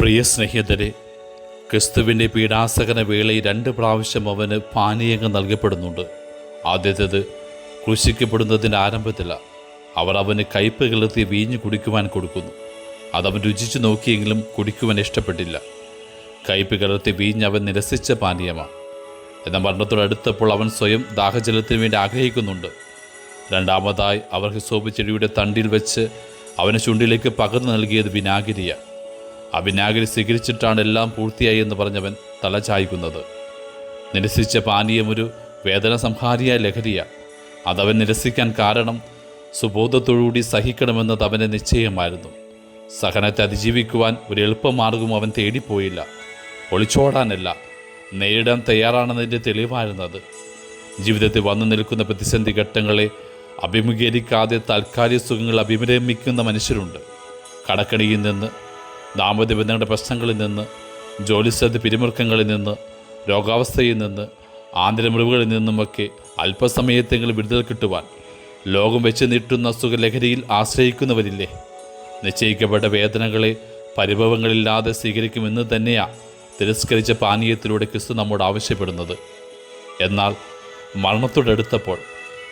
പ്രിയ സ്നേഹിതരെ ക്രിസ്തുവിന്റെ പീഡാസകന വേളയിൽ രണ്ട് പ്രാവശ്യം അവന് പാനീയങ്ങൾ നൽകപ്പെടുന്നുണ്ട്. ആദ്യത്തേത് ക്രൂശിക്കപ്പെടുന്നതിന്റെ ആരംഭത്തില. അവർ അവന് കയ്പ് കിളർത്തി വീഞ്ഞ് കുടിക്കുവാൻ കൊടുക്കുന്നു. അതവൻ രുചിച്ചു നോക്കിയെങ്കിലും കുടിക്കുവാൻ ഇഷ്ടപ്പെട്ടില്ല. കയ്പ് കിളർത്തി വീഞ്ഞ് അവൻ നിരസിച്ച പാനീയമാണ് എന്ന മരണത്തോടടുത്തപ്പോൾ അവൻ സ്വയം ദാഹജലത്തിന് വേണ്ടി ആഗ്രഹിക്കുന്നുണ്ട്. രണ്ടാമതായി അവർ ഹിസോപ്പ് ചെടിയുടെ തണ്ടിൽ വെച്ച് അവന് ചുണ്ടിലേക്ക് പകർന്നു നൽകിയത് വിനാഗിരിയ. ആ വിനാഗിരി സ്വീകരിച്ചിട്ടാണ് എല്ലാം പൂർത്തിയായി എന്ന് പറഞ്ഞവൻ തലചായ്ക്കുന്നത് നിരസിച്ച പാനീയമൊരു വേദന സംഹാരിയായ ലഹരിയ. അതവൻ നിരസിക്കാൻ കാരണം സുബോധത്തോടുകൂടി സഹിക്കണമെന്നത് അവന്റെ നിശ്ചയമായിരുന്നു. സഹനത്തെ അതിജീവിക്കുവാൻ ഒരു എളുപ്പമാർഗവും അവൻ തേടിപ്പോയില്ല. ഒളിച്ചോടാനല്ല നേരിടാൻ തയ്യാറാണെന്നതിന്റെ തെളിവായിരുന്നത്. ജീവിതത്തിൽ വന്നു നിൽക്കുന്ന പ്രതിസന്ധി ഘട്ടങ്ങളെ അഭിമുഖീകരിക്കാതെ താൽക്കാലിക സുഖങ്ങൾ അഭിമുഖമിക്കുന്ന മനുഷ്യരുണ്ട്. കടക്കണിയിൽ നിന്ന് ദാമ്പത്യ ബന്ധങ്ങളുടെ പ്രശ്നങ്ങളിൽ നിന്ന് ജോലിസ്ഥലത്ത് പിരിമുറുക്കങ്ങളിൽ നിന്ന് രോഗാവസ്ഥയിൽ നിന്ന് ആന്തരമുറിവുകളിൽ നിന്നുമൊക്കെ അല്പസമയത്തെങ്കിലും വിടുതൽ കിട്ടുവാൻ ലോകം വെച്ച് നീട്ടുന്ന സുഖലഹരിയിൽ ആശ്രയിക്കുന്നവരില്ലേ? നിശ്ചയിക്കപ്പെട്ട വേദനകളെ പരിഭവങ്ങളില്ലാതെ സ്വീകരിക്കുമെന്ന് തന്നെയാണ് തിരസ്കരിച്ച പാനീയത്തിലൂടെ ക്രിസ്തു നമ്മോട് ആവശ്യപ്പെടുന്നത്. എന്നാൽ മരണത്തോടടുത്തപ്പോൾ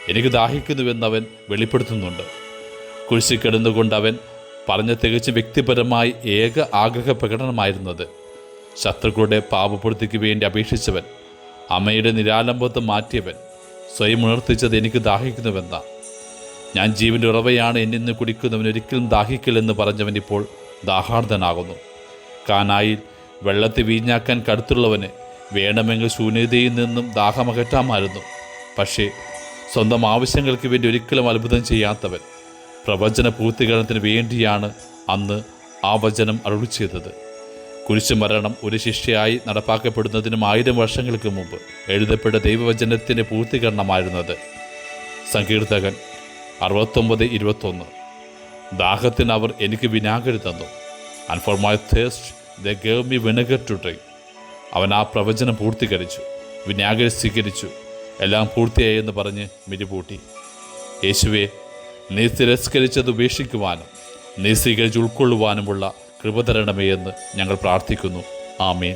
എനിക്ക് ദാഹിക്കുന്നുവെന്ന് അവൻ വെളിപ്പെടുത്തുന്നുണ്ട്. കുരിശിൽ കിടന്നുകൊണ്ട് അവൻ പറഞ്ഞ തികച്ച് വ്യക്തിപരമായി ഏക ആഗ്രഹ പ്രകടനമായിരുന്നത്. ശത്രുക്കളുടെ പാപപൂർത്തിക്ക് വേണ്ടി അപേക്ഷിച്ചവൻ അമ്മയുടെ നിരാലംബത്വം മാറ്റിയവൻ സ്വയം ഉണർത്തിച്ചത് എനിക്ക് ദാഹിക്കുന്നുവെന്ന. ഞാൻ ജീവന്റെ ഉറവയാണ് എന്നിൽ നിന്ന് കുടിക്കുന്നവൻ ഒരിക്കലും ദാഹിക്കില്ലെന്ന് പറഞ്ഞവൻ ഇപ്പോൾ ദാഹാർദ്ധനാകുന്നു. കാനായിൽ വെള്ളത്തെ വീഞ്ഞാക്കാൻ കടുത്തുള്ളവന് വേണമെങ്കിൽ ശൂന്യതയിൽ നിന്നും ദാഹമകറ്റാമായിരുന്നു. പക്ഷേ സ്വന്തം ആവശ്യങ്ങൾക്ക് വേണ്ടി ഒരിക്കലും അത്ഭുതം ചെയ്യാത്തവൻ പ്രവചന പൂർത്തീകരണത്തിന് വേണ്ടിയാണ് അന്ന് ആ വചനം അരുളി ചെയ്തത്. കുരിശുമരണം ഒരു ശിഷ്യയായി നടപ്പാക്കപ്പെടുന്നതിനും ആയിരം വർഷങ്ങൾക്ക് മുമ്പ് എഴുതപ്പെട്ട ദൈവവചനത്തിന്റെ പൂർത്തീകരണമായിരുന്നത്. സങ്കീർത്തകൻ അറുപത്തൊമ്പത് ഇരുപത്തൊന്ന്. ദാഹത്തിന് അവർ എനിക്ക് വിനാഗിരി തന്നു. And for my thirst they gave me vinegar to drink അവൻ ആ പ്രവചനം പൂർത്തീകരിച്ചു. വിനാഗിരി സ്വീകരിച്ചു. എല്ലാം പൂർത്തിയായി എന്ന് പറഞ്ഞ് മിരിപൂട്ടി യേശുവെ നീ തിരസ്കരിച്ചത് ഉപേക്ഷിക്കുവാനും നീ സ്വീകരിച്ച് ഉൾക്കൊള്ളുവാനുമുള്ള കൃപ തരണമേ എന്ന് ഞങ്ങൾ പ്രാർത്ഥിക്കുന്നു. ആമേൻ.